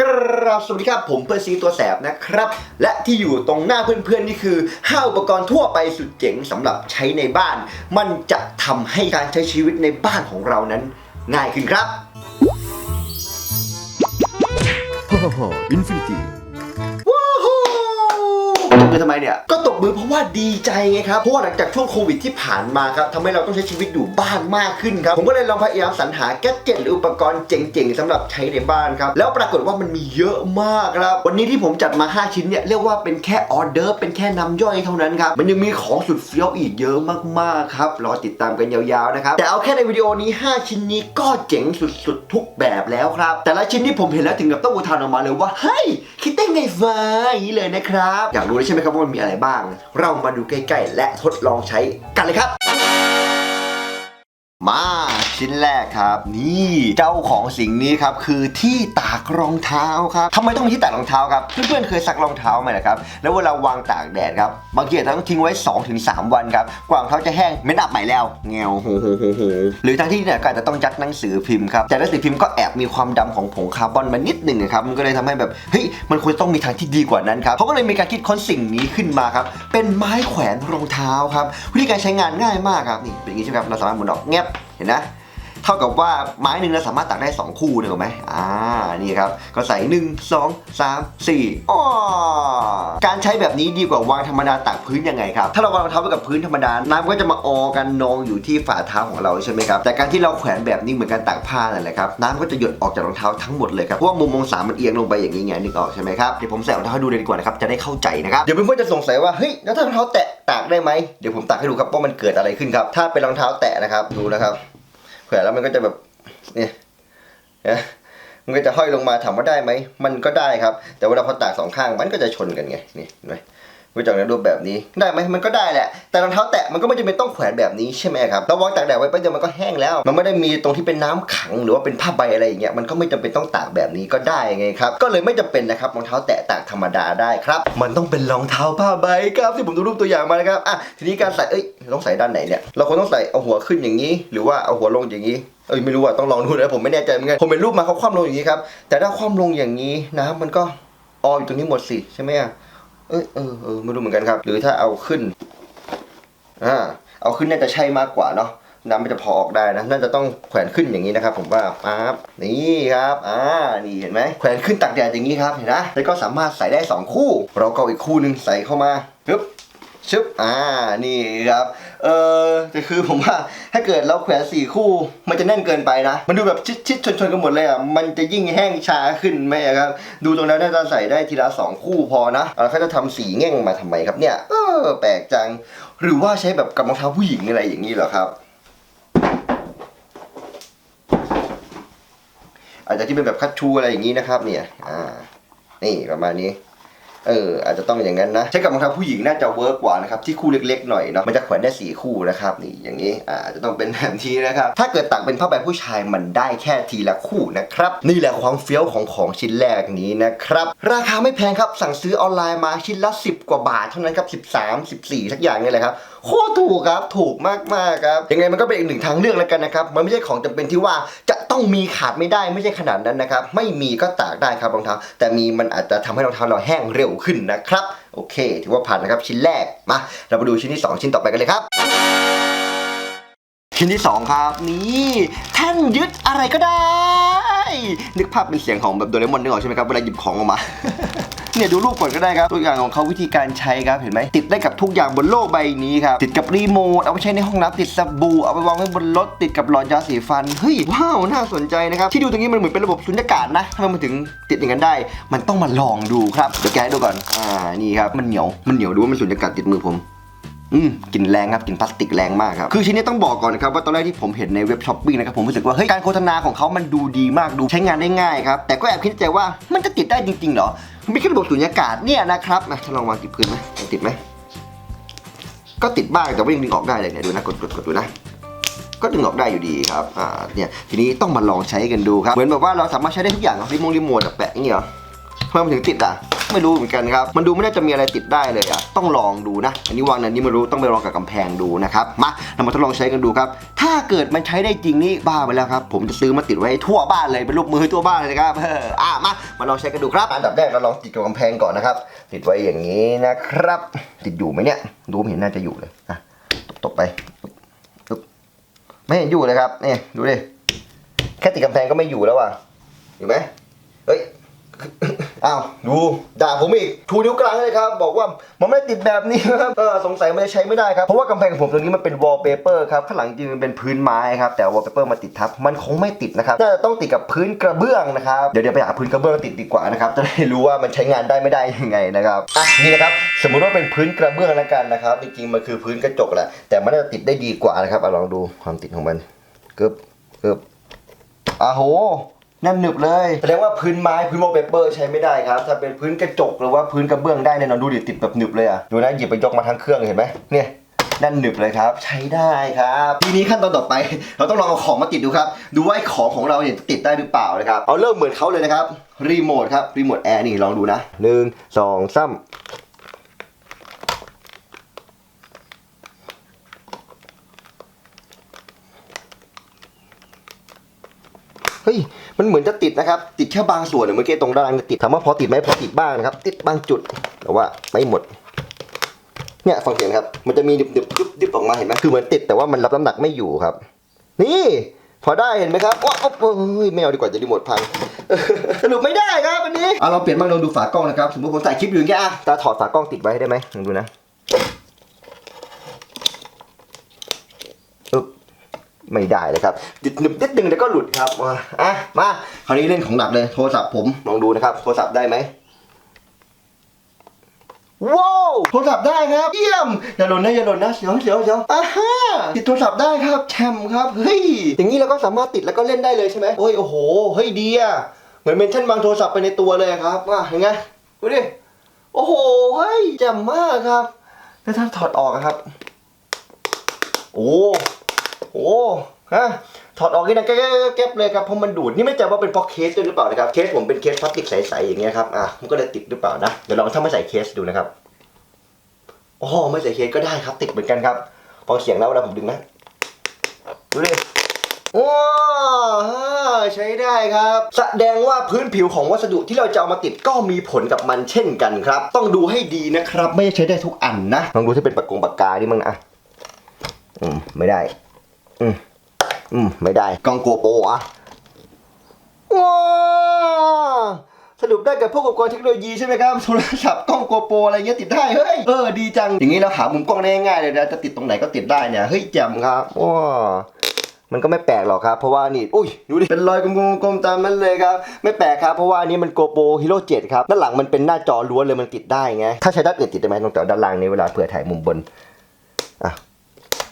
กราบสวัสดีครับผมเพื่อนซีตัวแสบนะครับ และที่อยู่ตรงหน้าเพื่อนๆนี่คือห้าอุปกรณ์ทั่วไปสุดเจ๋งสำหรับใช้ในบ้าน มันจะทำให้การใช้ชีวิตในบ้านของเรานั้นง่ายขึ้นครับโอ้โหอินฟินิตี้ บมือทำไมเนี่ย ก็ตบมือเพราะว่าดีใจไงครับ เพราะว่าหลังจากช่วงโควิดที่ผ่านมาครับทำให้เราต้องใช้ชีวิตอยู่บ้านมากขึ้นครับ ผมก็เลยลองพยายามสรรหาแกดเจ็ตหรืออุปกรณ์เจ๋งๆสำหรับใช้ในบ้านครับ แล้วปรากฏว่ามันมีเยอะมากครับ วันนี้ที่ผมจัดมา 5 ชิ้นเนี่ยเรียกว่าเป็นแค่ออเดอร์เป็นแค่น้ำย่อยเท่านั้นครับ มันยังมีของสุดเฟี้ยวอีกเยอะมากๆครับรอติดตามกันยาวๆนะครับ แต่เอาแค่ในวิดีโอนี้ 5 ชิ้นนี้ก็เจ๋งสุดๆทุกแบบแล้วครับ แต่ละชิ้นที่ผมเห็นแล้วถึงกับต้องอุทานออกมาเลยว่าเฮ้ยคิดได้ไงวะอย่างนี้เลยนะครับอยากรู้ใช่ไหมครับว่ามันมีอะไรบ้าง เรามาดูใกล้ ๆ และทดลองใช้กันเลยครับ มา ชิ้นแรกครับ นี่เจ้าของสิ่งนี้ครับคือที่ตากรองเท้าครับทำไมต้องมีที่ตากรองเท้าครับเพื่อนๆเคยซักรองเท้าไหมล่ะครับแล้วเวลาวางตากแดดครับบางทีอาจจะต้องทิ้งไว้ 2-3 วันครับกว่ารองเท้าจะแห้งไม่นับใหม่แล้วเงวโหโหโหโหหรือทางที่เนี่ยก็อาจจะต้องยัดหนังสือพิมพ์ครับแต่หนังสือพิมพ์ก็แอบมีความดำของผงคาร์บอนมานิดหนึ่งครับมันก็เลยทำให้แบบเฮ้ยมันควรต้องมีทางที่ดีกว่านั้นครับเขาก็เลยมีการคิดค้นสิ่งนี้ขึ้นมาครับเป็นไม้แขวนรองเท้าครับวิธีการใช้งานง่ายมากครับนี่เป็นอย่างนี้ใช่ไหมครับเราสามารถหมุนออกแงบเห็นนะ เท่ากับว่าไม้หนึ่งเราสามารถตักได้ 2 คู่ถูกไหมอ่านี่ครับ ก็ใส่ 1 2 3 4อ๋อการใช้แบบนี้ดีกว่าวางธรรมดาตักพื้นยังไงครับ ถ้าเราวางรองเท้าไว้กับพื้นธรรมดา น้ำก็จะมาออกันนองอยู่ที่ฝ่าเท้าของเราใช่ไหมครับ แต่การที่เราแขวนแบบนี้เหมือนการตากผ้านั่นแหละครับน้ำก็จะหยดออกจากรองเท้าทั้งหมดเลยครับ เพราะว่ามุมองศามันเอียงลงไปอย่างนี้ไงนึกออกใช่ไหมครับ เดี๋ยวผมใส่รองเท้าให้ดูเลยดีกว่านะครับ จะได้เข้าใจนะครับ เดี๋ยวเพื่อนๆจะสงสัยว่า เฮ้ย แล้วถ้ารองเท้าแตะตากได้ไหม เดี๋ยวผมตากให้ดูครับว่ามันเกิดอะไรขึ้นครับ ถ้าเป็นรองเท้าแตะนะครับ ดูนะครับ แขวนแล้วมันก็จะแบบเนี่ยนะมันก็จะห้อยลงมาถามว่าได้ไหมมันก็ได้ครับ แต่เวลาพอตากสองข้างมันก็จะชนกันไงนี่เห็นไหมรู้จักในรูปแบบนี้ได้ไหมมันก็ได้แหละ แต่รองเท้าแตะมันก็ไม่จำเป็นต้องแขวนแบบนี้ใช่ไหมครับเราวางตากแดดไว้แป๊บเดียวมันก็แห้งแล้ว มันไม่ได้มีตรงที่เป็นน้ำขังหรือว่าเป็นผ้าใบอะไรอย่างเงี้ยมันก็ไม่จำเป็นต้องตากแบบนี้ก็ได้ไงครับก็เลยไม่จำเป็นนะครับรองเท้าแตะตากธรรมดาได้ครับ มันต้องเป็นรองเท้าผ้าใบครับที่ผมดูรูปตัวอย่างมานะครับอะทีนี้การใส่เอ้ย ต้องใส่ด้านไหนเนี่ยเราควรต้องใส่เอาหัวขึ้นอย่างนี้ หรือว่าเอาหัวลงอย่างนี้เอ้ยไม่รู้อะต้องลองดูนะผมไม่แน่ใจเหมือนกันผมเห็นรูปมาเขาคว่ำลงอย่างนี้ครับแต่ถ้าคว่ำลงอย่างนี้น้ำมันก็อออยู่ตรงนี้หมดสิใช่ไหมอะเอยเออเออไม่รู้เหมือนกันครับ หรือถ้าเอาขึ้นอ่าเอาขึ้นน่าจะใช่มากกว่าเนาะน้ำมันจะพอออกได้นะ น่าจะต้องแขวนขึ้นอย่างนี้นะครับ ผมว่าปั๊บนี่ครับ อ่า นี่เห็นไหมแขวนขึ้นตากแดดอย่างนี้ครับ เห็นนะ แล้วก็สามารถใส่ได้สองคู่ เราก็อาอีกคู่หนึ่งใส่เข้ามาปึ๊บ ชึบอ่านี่ครับ เออแต่คือผมว่าถ้าเกิดเราแขวนสี่คู่มันจะแน่นเกินไปนะ มันดูแบบชิดๆชนๆกันหมดเลยอะมันจะยิ่งแห้งช้าขึ้นไหมครับ ดูตรงนั้นน่าจะใส่ได้ทีละสองคู่พอนะแล้วเขาจะทำสีแง่งมาทำไมครับเนี่ยเออแปลกจัง หรือว่าใช้แบบกับรองเท้าผู้หญิงอะไรอย่างนี้เหรอครับอาจจะที่เป็นแบบคัตชูอะไรอย่างนี้นะครับเนี่ยอ่านี่ประมาณนี้ เอออาจจะต้องอย่างนั้นนะใช้กับรองเท้าผู้หญิงน่าจะเวิร์กกว่านะครับที่คู่เล็กๆหน่อยเนาะมันจะแขวนได้สี่คู่นะครับนี่อย่างนี้อ่าจจะต้องเป็นแบบนี้นะครับถ้าเกิดตักเป็นผ้าใบผู้ชายมันได้แค่ทีละคู่นะครับนี่แหละความเฟี้ยวของของชิ้นแรกนี้นะครับราคาไม่แพงครับสั่งซื้อออนไลน์มาชิ้นละ 10 กว่าบาทเท่านั้นครับ13 14สักอย่างนี่แหละครับ โคตรถูกครับ ถูกมากๆครับยังไงมันก็เป็นอีกหนึ่งทางเลือกแล้วกันนะครับ มันไม่ใช่ของจำเป็นที่ว่าจะต้องมีขาดไม่ได้ไม่ใช่ขนาดนั้นนะครับ ไม่มีก็ตากได้ครับรองเท้า แต่มีมันอาจจะทำให้รองเท้าเราแห้งเร็วขึ้นนะครับ โอเค ถือว่าผ่านนะครับชิ้นแรกมา เรามาดูชิ้นที่ 2 ชิ้นต่อไปกันเลยครับชิ้นที่ 2 ครับ นี่แท่นยึดอะไรก็ได้ นึกภาพเป็นเสียงของแบบโดเรมอนนึกออกใช่ไหมครับเวลาหยิบของออกมา เนี่ยดูรูปก่อนก็ได้ครับ ตัวอย่างของเขาวิธีการใช้ครับเห็นไหมติดได้กับทุกอย่างบนโลกใบนี้ครับติดกับรีโมทเอาไปใช้ในห้องน้ำติดสบู่เอาไปวางไว้บนรถติดกับหลอดยาสีฟันเฮ้ยว้าวน่าสนใจนะครับที่ดูตรงนี้มันเหมือนเป็นระบบสุญญากาศนะทำไมมันถึงติดอย่างนั้นได้ มันต้องมาลองดูครับเดี๋ยวแกะให้ดูก่อนอ่านี่ครับมันเหนียวมันเหนียวดูว่ามันสุญญากาศติดมือผม อืมกลิ่นแรงครับกลิ่นพลาสติกแรงมากครับคือชิ้นนี้ต้องบอกก่อนนะครับว่าตอนแรกที่ผมเห็นในเว็บช้อปปิ้งนะครับผมรู้สึกว่าเฮ้ยการโฆษณาของเขามันดูดีมากดูใช้งานได้ง่ายครับแต่ก็แอบคิดใจว่ามันจะติดได้จริงๆเหรอมันไม่แค่ระบบสุญญากาศเนี่ยนะครับนะถ้าลองวางติดพื้นไหมติดไหมก็ติดบ้างแต่ว่ายังดึงออกได้เลยเนี่ยดูนะกดกดกดดูนะก็ดึงออกได้อยู่ดีครับ อ่า เนี่ย ทีนี้ต้องมาลองใช้กันดูครับ เหมือนแบบว่าเราสามารถใช้ได้ทุกอย่างรีโมทรีโมทอะแปะอย่างเงี้ยเหรอทำไมมันถึงติดอะ ไม่รู้เหมือนกันครับ มันดูไม่น่าจะมีอะไรติดได้เลยอะต้องลองดูนะ อันนี้วางอันนี้ไม่รู้ต้องไปลองกับกำแพงดูนะครับ มาเรามาทดลองใช้กันดูครับ ถ้าเกิดมันใช้ได้จริงนี่บ้าไปแล้วครับ ผมจะซื้อมาติดไว้ทั่วบ้านเลยเป็นรูปมือทั่วบ้านเลยนะครับเอออะมา มาลองใช้กันดูครับ อันดับแรกเราลองติดกับกำแพงก่อนนะครับ ติดไว้อย่างนี้นะครับ ติดอยู่ไหมเนี่ย ดูไม่เห็นน่าจะอยู่เลยอะตบๆไปไม่เห็นอยู่เลยครับ นี่ดูดิ แค่ติดกำแพงก็ไม่อยู่แล้วอะอยู่ไหมเฮ้ย อ้าวดูด่าผมอีกทูนิ้วกลางเลยครับ บอกว่ามันไม่ได้ติดแบบนี้ครับเออสงสัยมันจะใช้ไม่ได้ครับ เพราะว่ากำแพงของผมตรงนี้มันเป็นวอลเปเปอร์ครับข้างหลังจริงมันเป็นพื้นไม้ครับ แต่วอลเปเปอร์มาติดทับ มันคงไม่ติดนะครับ น่าจะต้องติดกับพื้นกระเบื้องนะครับ เดี๋ยวเดี๋ยวไปหาพื้นกระเบื้องติดดีกว่านะครับ จะได้รู้ว่ามันใช้งานได้ไม่ได้ยังไงนะครับอะนี่นะครับ สมมุติว่าเป็นพื้นกระเบื้องแล้วกันนะครับ จริงๆมันคือพื้นกระจกแหละ แต่มันน่าจะติดได้ดีกว่านะครับเอะลองดูความติดของมันกึบกึบอ้าโห แน่นหนึบเลย แสดงว่าพื้นไม้พื้นวอลเปเปอร์ใช้ไม่ได้ครับ ถ้าเป็นพื้นกระจกหรือว่าพื้นกระเบื้องได้แน่นอนดูดิติดแบบหนึบเลยอะ ดูนะหยิบไปยกมาทั้งเครื่องเห็นไหมเนี่ยแน่นหนึบเลยครับ ใช้ได้ครับ ทีนี้ขั้นตอนต่อไป เราต้องลองเอาของมาติดดูครับ ดูว่าไอ้ของของเราเนี่ยจะติดได้หรือเปล่านะครับ เอาเริ่มเหมือนเขาเลยนะครับ รีโมทครับ รีโมทแอร์นี่ลองดูนะหนึ่งสองสามเฮ้ย มันเหมือนจะติดนะครับ ติดแค่บางส่วนเนี่ยเมื่อกี้ตรงด้านล่างติดถามว่าพอติดไหมพอติดบ้างนะครับ ติดบางจุดแต่ว่าไม่หมด เนี่ยฟังเสียงครับ มันจะมีดิบดิบดิบดิบออกมาเห็นไหมคือเหมือนติดแต่ว่ามันรับน้ำหนักไม่อยู่ครับ นี่พอได้เห็นไหมครับว้าวโอ้ยไม่เอาดีกว่าจะรีโมทพังสรุปไม่ได้ครับอันนี้อะเราเปลี่ยนบ้างลองดูฝากล้องนะครับ สมมติผมถ่ายคลิปอยู่อย่างเงี้ยอะตาถอดฝากล้องติดไว้ได้ไหมลองดูนะอึ๊บ ไม่ได้เลยครับติดหนึบนิดนึงแล้วก็หลุดครับอะมาคราวนี้เล่นของหนักเลยโทรศัพท์ผมลองดูนะครับ โทรศัพท์ได้ไหมว้าวโทรศัพท์ได้ครับเยี่ยมอย่าหล่นนะอย่าหล่นนะเสียวเสียวเสียวอ่าฮะติดโทรศัพท์ได้ครับแชมครับเฮ้ยอย่างนี้เราก็สามารถติดแล้วก็เล่นได้เลยใช่ไหมโอ้ยโอ้โหเฮ้ยดีอะเหมือนเมนชั่นวางโทรศัพท์ไปในตัวเลยครับอะเห็นไงดูดิโอ้โหเฮ้ยแจ่มมากครับแล้วถ้าถอดออกครับ โอ้ โอ้ฮะถอดออกนี่นะแก๊บเลยครับเพราะมันดูดนี่ไม่แน่ใจว่าเป็นเพราะเคสด้วยหรือเปล่านะครับเคสผมเป็นเคสพลาสติกใสๆอย่างเงี้ยครับอะมันก็เลยติดหรือเปล่านะเดี๋ยวลองถ้าไม่ใส่เคสดูนะครับโอ้ไม่ใส่เคสก็ได้ครับติดเหมือนกันครับพอเสียงแล้วเวลาผมดึงนะดูดิว้าใช้ได้ครับ แสดงว่าพื้นผิวของวัสดุที่เราจะเอามาติดก็มีผลกับมันเช่นกันครับ ต้องดูให้ดีนะครับ ไม่ใช่ใช้ได้ทุกอันนะลองดูที่เป็นปากกงปากกาดิมึงอะอืมไม่ได้ อืมอืมไม่ได้กล้องโกโปรอะว้าสรุปได้กับพวกอุปกรณ์เทคโนโลยีใช่ไหมครับ โทรศัพท์กล้องโกโปรอะไรเงี้ยติดได้ เฮ้ย เออดีจัง อย่างนี้เราหามุมกล้องได้ง่ายเลยนะ จะติดตรงไหนก็ติดได้เนี่ย เฮ้ยแจ่มครับว้ามันก็ไม่แปลกหรอกครับ เพราะว่านี่ อุ้ย ดูดิ เป็นรอยกลมๆตามนั้นเลยครับ ไม่แปลกครับ เพราะว่านี้มันโกโปรฮีโร่7ครับ ด้านหลังมันเป็นหน้าจอล้วนเลยมันติดได้ไง ถ้าใช้ด้านอื่นติดได้ไหมตรงแต่ด้านล่างนี้เวลาเผื่อถ่ายมุมบน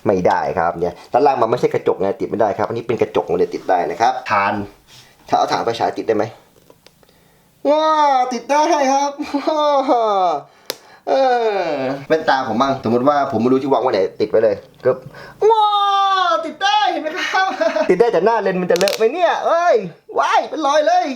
ไม่ได้ครับเนี่ยด้านล่างมันไม่ใช่กระจกไงติดไม่ได้ครับอันนี้เป็นกระจกมันเลยติดได้นะครับฐาน ถ้าเอาฐานไปฉายติดได้ไหมว้าติดได้ครับว้าเออเป็นตาผมบ้างสมมติว่าผมไม่รู้ที่วางไว้ไหนติดไว้เลยกึบว้าติดได้เห็นไหมครับ ติดได้แต่หน้าเลนส์มันจะเลอะไหมเนี่ยเอ้ย ว้ายเป็นรอยเลย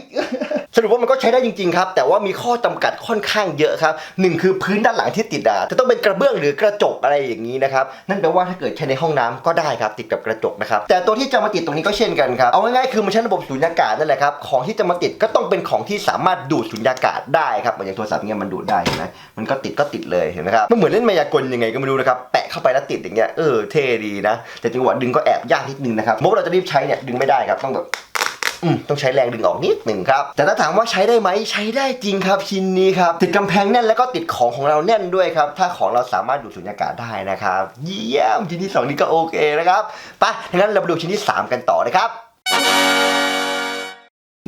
สรุปว่ามันก็ใช้ได้จริงๆครับ แต่ว่ามีข้อจำกัดค่อนข้างเยอะครับหนึ่งคือพื้นด้านหลังที่ติดอะจะต้องเป็นกระเบื้องหรือกระจกอะไรอย่างนี้นะครับนั่นแปลว่าถ้าเกิดใช้ในห้องน้ำก็ได้ครับ ติดกับกระจกนะครับแต่ตัวที่จะมาติดตรงนี้ก็เช่นกันครับเอาง่ายๆคือมันใช้ระบบสูญญากาศนั่นแหละครับของที่จะมาติดก็ต้องเป็นของที่สามารถดูดสูญญากาศได้ครับเหมือนอย่างโทรศัพท์เงี้ยมันดูดได้เห็นไหมมันก็ติดก็ติดเลยเห็นไหมครับมันเหมือนเล่นมายากลยังไงก็ไม่รู้นะครับแปะเข้าไปแล้วติดอย่างเงี้ยเออเท่ดีนะ แต่จังหวะดึงก็แอบยากนิดนึงนะครับมื่อเราจะรีบใช้เนี่ยดึงไม่ได้ครับต้องแบบ ต้องใช้แรงดึงออกนิดหนึ่งครับ แต่ถ้าถามว่าใช้ได้ไหมใช้ได้จริงครับชิ้นนี้ครับติดกำแพงแน่นแล้วก็ติดของของเราแน่นด้วยครับ ถ้าของเราสามารถดูดสุญญากาศได้นะครับ เยี่ยมชิ้นที่สองนี้ก็โอเคนะครับไปดังนั้นเราไปดูชิ้นที่สามกันต่อนะครับ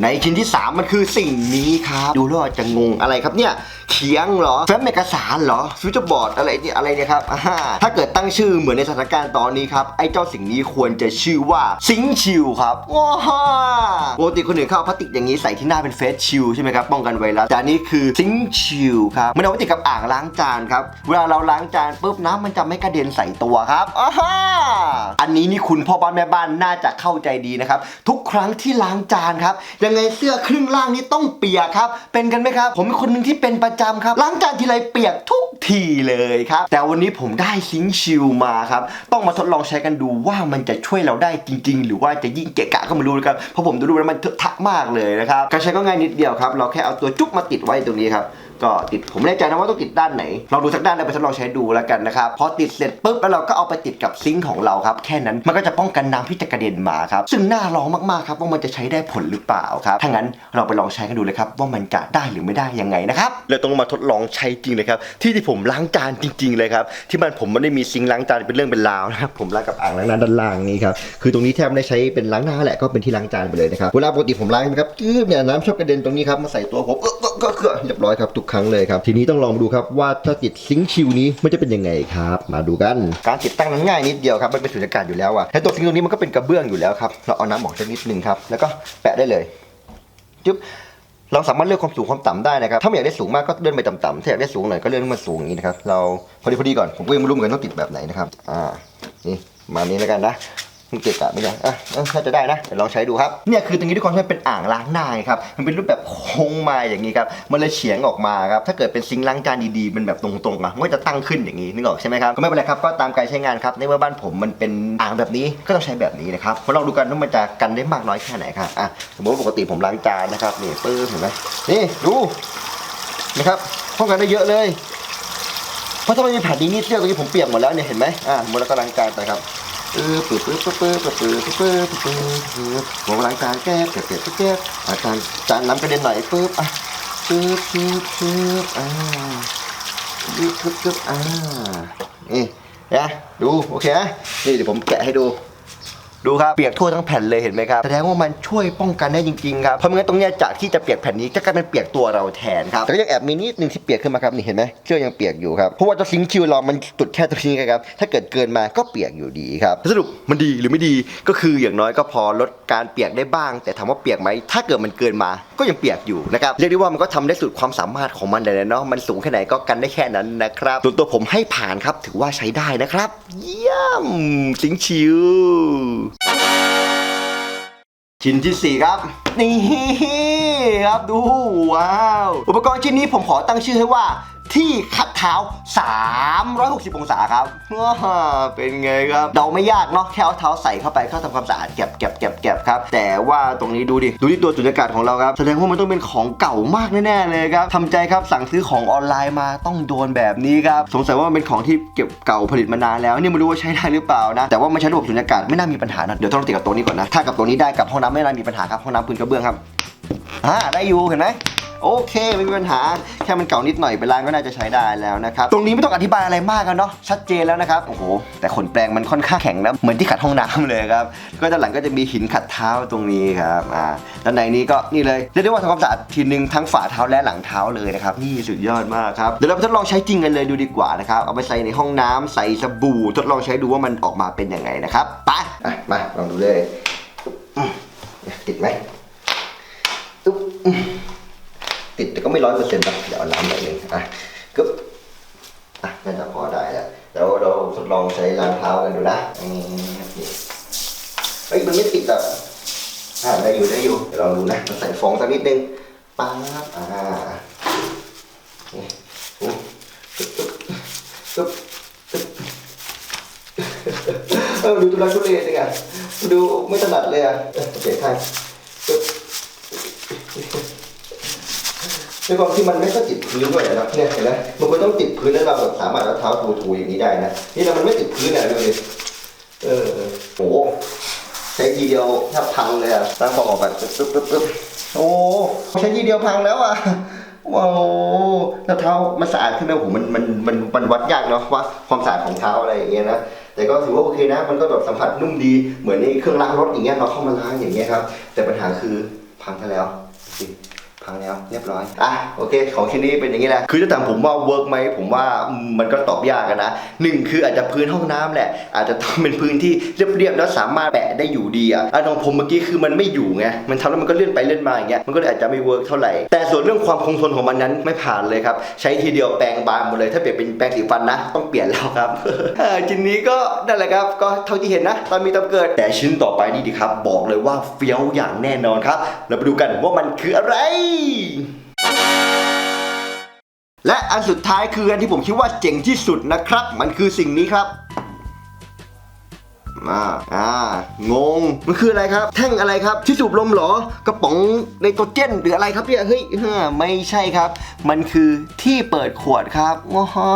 ในชิ้นที่ 3 มันคือสิ่งนี้ครับ ดูแล้วอาจจะงงอะไรครับเนี่ยเขียงเหรอแฟ้มเอกสารเหรอฟิวเจอร์บอร์ดอะไรเนี่ยอะไรเนี่ยครับอ่าถ้าเกิดตั้งชื่อเหมือนในสถานการณ์ตอนนี้ครับ ไอ้เจ้าสิ่งนี้ควรจะชื่อว่าซิงชิลครับว้าปกติคนอื่นเขาเอาพลาสติกอย่างนี้ใส่ที่หน้าเป็นเฟสชิลใช่ไหมครับป้องกันไวรัสแต่อันนี้คือซิงชิลครับมันเอาไว้ติดกับอ่างล้างจานครับเวลาเราล้างจานปุ๊บน้ำมันจะไม่กระเด็นใส่ตัวครับอ่าฮะอันนี้นี่คุณพ่อบ้านแม่บ้านน่าจะเข้าใจดีนะครับทุกครั้งที่ล้างจานครับยังไงเสื้อครึ่งล่างนี่ต้องเปียกครับ เป็นกันไหมครับ ผมเป็นคนหนึ่งที่เป็นประจำครับล้างจานทีไรเปียกทุกทีเลยครับ แต่วันนี้ผมได้ซิงชิลมาครับ ต้องมาทดลองใช้กันดูว่ามันจะช่วยเราได้จริง ๆ หรือว่าจะยิ่งเกะกะก็ไม่รู้นะครับเพราะผมดูแล้วมันเถอะทะมากเลยนะครับการใช้ก็ง่ายนิดเดียวครับ เราแค่เอาตัวจุ๊บมาติดไว้ตรงนี้ครับ ก็ติดผมไม่แน่ใจนะว่าต้องติดด้านไหนลองดูสักด้านแล้วไปทดลองใช้ดูแล้วกันนะครับพอติดเสร็จปุ๊บแล้วเราก็เอาไปติดกับซิงค์ของเราครับแค่นั้นมันก็จะป้องกันน้ำที่จะกระเด็นมาครับซึ่งน่าลองมากๆครับว่ามันจะใช้ได้ผลหรือเปล่าครับถ้างั้นเราไปลองใช้กันดูเลยครับว่ามันจะได้หรือไม่ได้ยังไงนะครับเราต้องมาทดลองใช้จริงเลยครับที่ที่ผมล้างจานจริง ๆ เลยครับที่บ้านผมไม่ได้มีซิงค์ล้างจานเป็นเรื่องเป็นราวนะครับผมล้างกับอ่างล้างน้าด้านล่างนี้ครับคือตรงนี้แทบไม่ได้ใช้เป็นล้างหน้าแหละก็เป็นที่ล้างจานไปเลยนะครับเวลาปกติผมล้างนะครับจืดเนี่ยน้ำชอบกระเด็นตรงนี้ครับมาใส่ตัวผมเออเออก็ก็เรียบร้อยครับทุกครั้งเลยครับ ทีนี้ต้องลองดูครับว่าถ้าติดซิงค์ชิลนี้มันจะเป็นยังไงครับ มาดูกัน การติดตั้งนั้นง่ายนิดเดียวครับ มันเป็นสุญญากาศอยู่แล้วอะและตัวซิงค์ตรงนี้มันก็เป็นกระเบื้องอยู่แล้วครับ เราเอาน้ำออกสักนิดนึงครับ แล้วก็แปะได้เลยจึ๊บเราสามารถเลือกความสูงความต่ำได้นะครับ ถ้าไม่อยากได้สูงมากก็เลื่อนไปต่ำๆถ้าอยากได้สูงหน่อยก็เลื่อนขึ้นมาสูงอย่างนี้นะครับ เราพอดีพอดีก่อน ผมก็ยังไม่รู้เหมือนกันต้องติดแบบไหนนะครับ อ่า นี่ มานี้แล้วกันนะ มันเกะกะไม่ได้อะเออน่าจะได้นะเดี๋ยวลองใช้ดูครับเนี่ยคือตรงนี้ทุกคนมันเป็นอ่างล้างหน้าไงครับมันเป็นรูปแบบโค้งมาอย่างนี้ครับมันเลยเฉียงออกมาครับถ้าเกิดเป็นซิงค์ล้างจานดีๆเป็นแบบตรงๆอะมันก็จะตั้งขึ้นอย่างนี้นึกออกใช่ไหมครับก็ไม่เป็นไรครับก็ตามการใช้งานครับในเมื่อบ้านผมมันเป็นอ่างแบบนี้ก็ต้องใช้แบบนี้นะครับมาลองดูกันว่ามันจะกันได้มากน้อยแค่ไหนครับอะสมมติปกติผมล้างจานนะครับนี่ปื้มเห็นไหมนี่ดูนะครับป้องกันได้เยอะเลย เพราะถ้ามันมีแผ่นนี้นี่เสื้อตรงนี้ผมเปียกหมดแล้วเนี่ยเห็นไหมอ่าหมดแล้วก็ล้างจานไปครับ เออปื๊ดปื๊ดปื๊ดปื๊ดปื๊ดปื๊ดปื๊ดปื๊บปื๊ดผมล้างจานแก้บแก้บแก้บแก้บอาจานจานน้ำกระเด็นหน่อยปื๊บอะปื๊บปึ๊บปึ๊บอ่าปื๊บปึ๊บปึ๊บอ่านี่นะดูโอเคนะนี่เดี๋ยวผมแกะให้ดู ดูครับเปียกทั่วทั้งแผ่นเลยเห็นไหมครับแสดงว่ามันช่วยป้องกันได้จริงๆครับเพราะไม่งั้นตรงเนี้ยจากที่จะเปียกแผ่นนี้จะกลายเป็นเปียกตัวเราแทนครับแต่ก็ยังแอบมีนิดนึงที่เปียกขึ้นมาครับนี่เห็นไหมเสื้อยังเปียกอยู่ครับเพราะว่าตัวซิงคิวเรามันจุดแค่ตรงนี้ครับถ้าเกิดเกินมาก็เปียกอยู่ดีครับสรุปมันดีหรือไม่ดีก็คืออย่างน้อยก็พอลดการเปียกได้บ้าง แต่ถามว่าเปียกไหมถ้าเกิดมันเกินมาก็ยังเปียกอยู่นะครับเรียกได้ว่ามันก็ทำได้สุดความสามารถของมันเลยเนาะมันสูงแค่ไหนก็กันได้แค่นั้นนะครับส่วนตัวผมให้ผ่านครับถือว่าใช้ได้นะครับ เยี่ยมซิงชิวชิ้นที่ 4 ครับ นี่ครับดูว้าว อุปกรณ์ชิ้นนี้ผมขอตั้งชื่อให้ว่า ที่ขัดเท้า 360 องศาครับเป็นไงครับเดาไม่ยากเนาะแค่เอาเท้าใส่เข้าไปเข้าทำความสะอาดเก็บเก็บเก็บเก็บครับ แต่ว่าตรงนี้ดูดิ ดูที่ตัวสุญญากาศของเราครับแสดงว่ามันต้องเป็นของเก่ามากแน่ๆเลยครับทำใจครับสั่งซื้อของออนไลน์มาต้องโดนแบบนี้ครับสงสัยว่ามันเป็นของที่เก็บเก่าผลิตมานานแล้วนี่ไม่รู้ว่าใช้ได้หรือเปล่านะแต่ว่ามันใช้ระบบสุญญากาศไม่น่ามีปัญหานะเดี๋ยวต้องติดกับตัวนี้ก่อนนะถ้ากับตัวนี้ได้กับห้องน้ำไม่น่ามีปัญหาครับห้องน้ำพื้นกระเบื้องครับอ่าได้อยู่เห็นไหม โอเคไม่มีปัญหาแค่มันเก่านิดหน่อยไปล้างก็น่าจะใช้ได้แล้วนะครับตรงนี้ไม่ต้องอธิบายอะไรมากกันเนาะชัดเจนแล้วนะครับโอ้โหแต่ขนแปรงมันค่อนข้างแข็งนะเหมือนที่ขัดห้องน้ำเลยครับก็ด้านหลังก็จะมีหินขัดเท้าตรงนี้ครับอ่าด้านในนี้ก็นี่เลยเรียกได้ว่าทำความสะอาดทีนึงทั้งฝ่าเท้าและหลังเท้าเลยนะครับนี่สุดยอดมากครับเดี๋ยวเราไปทดลองใช้จริงกันเลยดูดีกว่านะครับเอาไปใส่ในห้องน้ำใส่สบู่ทดลองใช้ดูว่ามันออกมาเป็นยังไงนะครับไปะมาลองดูเลยติดไหมตุ๊บอืม ติดแต่ก็ไม่ร้อยเปอร์เซ็นต์นะเดี๋ยวเอาน้ำหน่อยหนึงอะกึ๊บอะน่าจะพอได้แล้วเดี๋ยวเราทดลองใช้ล้างเท้ากันดูนะอืมนี่เฮ้ยมันไม่ติดอะอ่าได้อยู่ได้อยู่เดี๋ยวลองดูนะเราใส่ฟองสักนิดนึงป๊าบอ่านี่อืมกึ๊บกึ๊บกึ๊บกึ๊บเออดูตุลักทุเรศจังอะดูไม่ถนัดเลยอะเออโอเคใช่กึ๊บ ด้วยความที่มันไม่ค่อยติดพื้นด้วยนะเนี่ยเห็นไหมมันก็ต้องติดพื้นแล้วเราแบบสามารถเอาเท้าถูๆอย่างนี้ได้นะ นี่เรามันไม่ติดพื้นเนี่ยดูดิเออโอ้โหใช้ทีเดียวแทบพังเลยอะตั้งฟองออกไปปึ๊บปึ๊บปึ๊บปึ๊บโอ้ใช้ทีเดียวพังแล้วอะว้าวแล้วเท้ามันสะอาดขึ้นไหมโอ้โหมันมันมันมันวัดยากเนาะว่าความสะอาดของเท้าอะไรอย่างเงี้ยนะแต่ก็ถือว่าโอเคนะ มันก็แบบสัมผัสนุ่มดีเหมือนในเครื่องล้างรถอย่างเงี้ยเราเข้ามาล้างอย่างเงี้ยครับ แต่ปัญหาคือพังซะแล้วสิ พังแล้วเรียบร้อย อะโอเค ของชิ้นนี้เป็นอย่างนี้แหละ คือถ้าถามผมว่าเวิร์กไหมผมว่ามันก็ตอบยากนะหนึ่งคืออาจจะพื้นห้องน้ำแหละ อาจจะต้องเป็นพื้นที่เรียบๆแล้วสามารถแปะได้อยู่ดีอะอันของผมเมื่อกี้คือมันไม่อยู่ไง มันทำแล้วมันก็เลื่อนไปเลื่อนมาอย่างเงี้ย มันก็เลยอาจจะไม่เวิร์กเท่าไหร่ แต่ส่วนเรื่องความคงทนของมันนั้นไม่ผ่านเลยครับ ใช้ทีเดียวแปรงบานหมดเลย ถ้าเปลี่ยนเป็นแปรงสีฟันนะ ต้องเปลี่ยนแล้วครับชิ้นนี้ก็นั่นแหละครับ ก็เท่าที่เห็นนะ ตอนมีตอนเกิด แต่ชิ้นต่อไปนี่ดีครับ บอกเลยว่าเฟี้ยวอย่างแน่นอนครับ เราไปดูกันว่ามันคืออะไรและอันสุดท้ายคืออันที่ผมคิดว่าเจ๋งที่สุดนะครับ มันคือสิ่งนี้ครับ มาอ่างงมันคืออะไรครับ แท่งอะไรครับ ที่สูบลมเหรอกระป๋องไนโตรเจนหรืออะไรครับเนี่ยเฮ้ยไม่ใช่ครับ มันคือที่เปิดขวดครับว้า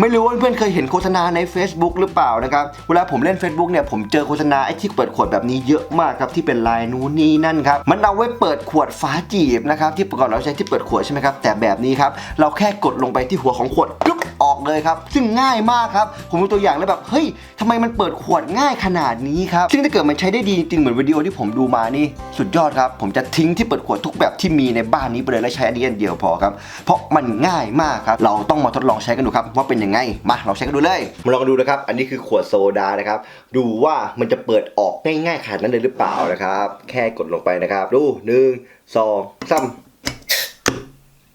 ไม่รู้ว่าเพื่อนๆเคยเห็นโฆษณาใน Facebook หรือเปล่านะครับเวลาผมเล่น Facebook เนี่ยผมเจอโฆษณาไอ้ที่เปิดขวดแบบนี้เยอะมากครับที่เป็นลายนู้นนี่นั่นครับมันเอาไว้เปิดขวดฝาจีบนะครับที่ประกอบเราใช้ที่เปิดขวดใช่ไหมครับแต่แบบนี้ครับเราแค่กดลงไปที่หัวของขวดปุ๊ ออกเลยครับ ซึ่งง่ายมากครับ ผมดูตัวอย่างแล้วแบบ เฮ้ยทำไมมันเปิดขวดง่ายขนาดนี้ครับ ซึ่งถ้าเกิดมันใช้ได้ดีจริงเหมือนวิดีโอที่ผมดูมานี่ สุดยอดครับ ผมจะทิ้งที่เปิดขวดทุกแบบที่มีในบ้านนี้ไปเลยและใช้อันนี้อันเดียวพอครับ เพราะมันง่ายมากครับ เราต้องมาทดลองใช้กันดูครับ ว่าเป็นยังไง มาลองใช้กันดูเลย มาลองกันดูนะครับ อันนี้คือขวดโซดานะครับ ดูว่ามันจะเปิดออกง่ายๆขนาดนั้นเลยหรือเปล่านะครับ แค่กดลงไปนะครับ ดูหนึ่งสองสาม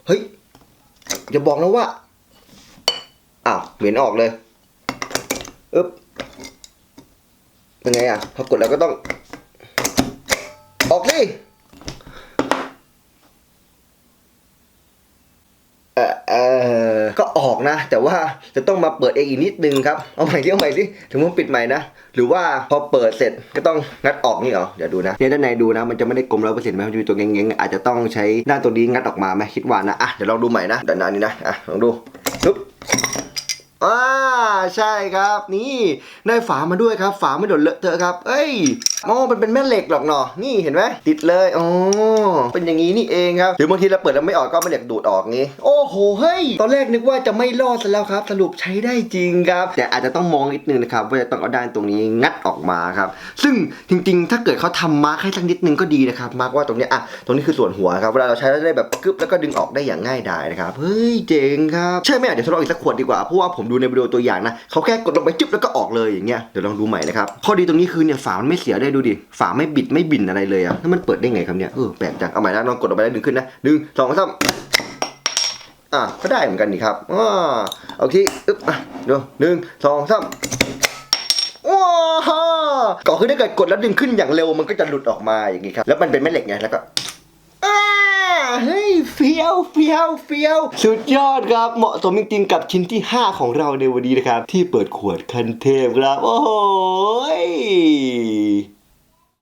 เฮ้ยอย่าบอกนะว่า อ้าวเหม็นออกเลยอึ๊บเป็นไงอะพอกดแล้วก็ต้อง ออกสิเออเออก็ออกนะ แต่ว่าจะต้องมาเปิดเองอีกนิดนึงครับ เอาใหม่ดิเอาใหม่ดิถึงผมปิดใหม่นะ หรือว่าพอเปิดเสร็จก็ต้องงัดออกนี่เหรอ เดี๋ยวดูนะเนี่ยด้านในดูนะ มันจะไม่ได้กลมร้อยเปอร์เซ็นต์ไหมมันจะมีตัวเงี้ยงๆ อาจจะต้องใช้ด้านตัวนี้งัดออกมาไหมคิดว่านะ อะ เดี๋ยวลองดูใหม่นะด้านหน้านี้นะ อะ ลองดูปึ๊บ อ่าใช่ครับนี่ได้ฝามาด้วยครับ ฝาไม่โดนเลอะเทอะครับ เอ้ยอ๋อมันเป็นแม่เหล็กหรอกเนาะนี่เห็นไหมติดเลยอ๋อเป็นอย่างนี้นี่เองครับหรือบางทีเราเปิดแล้วไม่ออกก็ไม่เหล็กดูดออกงี้ โอ้โหเฮ้ยตอนแรกนึกว่าจะไม่รอดซะแล้วครับ สรุปใช้ได้จริงครับแต่อาจจะต้องมองนิดนึงนะครับว่าจะต้องเอาด้านตรงนี้งัดออกมาครับ ซึ่งจริง ๆ ถ้าเกิดเขาทำมาร์คให้สักนิดนึงก็ดีนะครับมาร์คว่าตรงนี้อะตรงนี้คือส่วนหัวครับเวลาเราใช้เราจะได้แบบกึบแล้วก็ดึงออกได้อย่างง่ายดายนะครับเฮ้ยเจ๋งครับใช่ไหมเดี๋ยวทดลองอีกสักขวดดีกว่าเพราะว่าผมดูในวิดีโอตัวอย่างนะเขาแค่กดลงไปจึ๊บแล้วก็ออกเลยอย่างเงี้ยเดี๋ยวลองดูใหม่นะครับข้อดีตรงนี้คือเนี่ยฝามันไม่เสียได้ดูดิฝาไม่บิดไม่บินอะไรเลยอะแล้วมันเปิดได้ไงครับเนี่ยเออแปลกจังเอาใหม่นะลองกดลงไปแล้วดึงขึ้นนะหนึ่งสองสามอะก็ได้เหมือนกันนี่ครับอ่าโอเคอึ๊บอะดูหนึ่งสองสามว้าก็คือถ้าเกิดกดแล้วดึงขึ้นอย่างเร็วมันก็จะหลุดออกมาอย่างนี้ครับแล้วมันเป็นแม่เหล็กไงแล้วก็ เฮ้ยเฟี้ยวเฟี้ยวเฟี้ยวสุดยอดครับ เหมาะสมจริงๆกับชิ้นที่ 5 ของเราในวันนี้นะครับ ที่เปิดขวดคันเทพครับ โอ้โหย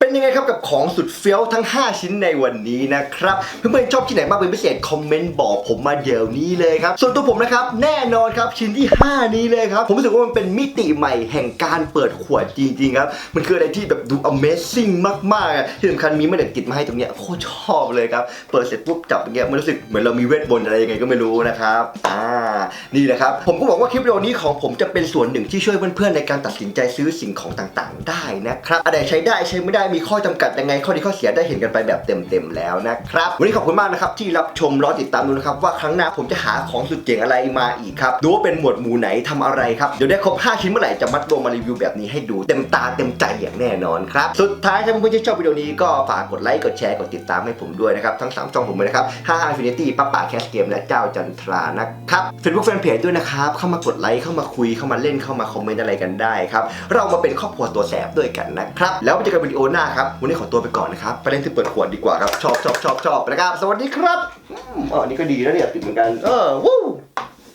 เป็นยังไงครับกับของสุดเฟี้ยวทั้ง 5 ชิ้นในวันนี้นะครับ เพื่อนๆชอบที่ไหนบ้างเป็นพิเศษคอมเมนต์บอกผมมาเดี๋ยวนี้เลยครับ ส่วนตัวผมนะครับแน่นอนครับชิ้นที่ 5 นี้เลยครับ ผมรู้สึกว่ามันเป็นมิติใหม่แห่งการเปิดขวดจริงๆครับ มันคืออะไรที่แบบดู Amazing มากๆ ที่สำคัญมีแม่เหล็กติดมาให้ตรงเนี้ยโคตรชอบเลยครับ เปิดเสร็จปุ๊บจับอย่างเงี้ยมันรู้สึกเหมือนเรามีเวทมนต์อะไรยังไงก็ไม่รู้นะครับอ่านี่แหละครับผมก็บอกว่าคลิปวิดีโอนี้ของผมจะเป็นส่วนหนึ่งที่ช่วยเพื่อนๆในการตัดสินใจซื้อสิ่งของต่างๆ ได้นะครับอะไรใช้ได้ใช้ไม่ได้มีข้อจำกัดยังไง ข้อดีข้อเสียได้เห็นกันไปแบบเต็มๆแล้วนะครับ วันนี้ขอบคุณมากนะครับที่รับชมรอติดตามดูนะครับว่าครั้งหน้าผมจะหาของสุดเจ๋งอะไรมาอีกครับดูว่าเป็นหมวดหมู่ไหนทำอะไรครับเดี๋ยวได้ครบ 5 ชิ้นเมื่อไหร่จะมัดรวมมารีวิวแบบนี้ให้ดูเต็มตาเต็มใจอย่างแน่นอนครับสุดท้ายถ้าเพื่อนๆที่ชอบวิดีโอนี้ก็ฝากกดไลค์กดแชร์กดติดตามให้ผมด้วยนะครับทั้ง3ช่องผมเลยนะครับ55 Infinity ป้าป่าแคสเกมและเจ้าจันทรานะครับ Facebook Fanpage ด้วยนะครับเข้ามากดไลค์เข้ามาคุยเข้ามาเล่นเข้ามาคอมเมนต์อะไรกันได้ครับเรามาเป็นครอบครัวตัวแสบด้วยกันนะครับแล้วเจอกันวิดีโอหน้าครับ วันนี้ขอตัวไปก่อนนะครับ ไปเล่นที่เปิดขวดดีกว่าครับ ชอบชอบชอบชอบนะครับ สวัสดีครับอ๋อนี่ก็ดีแล้วเนี่ย ติดเหมือนกัน เออ วู้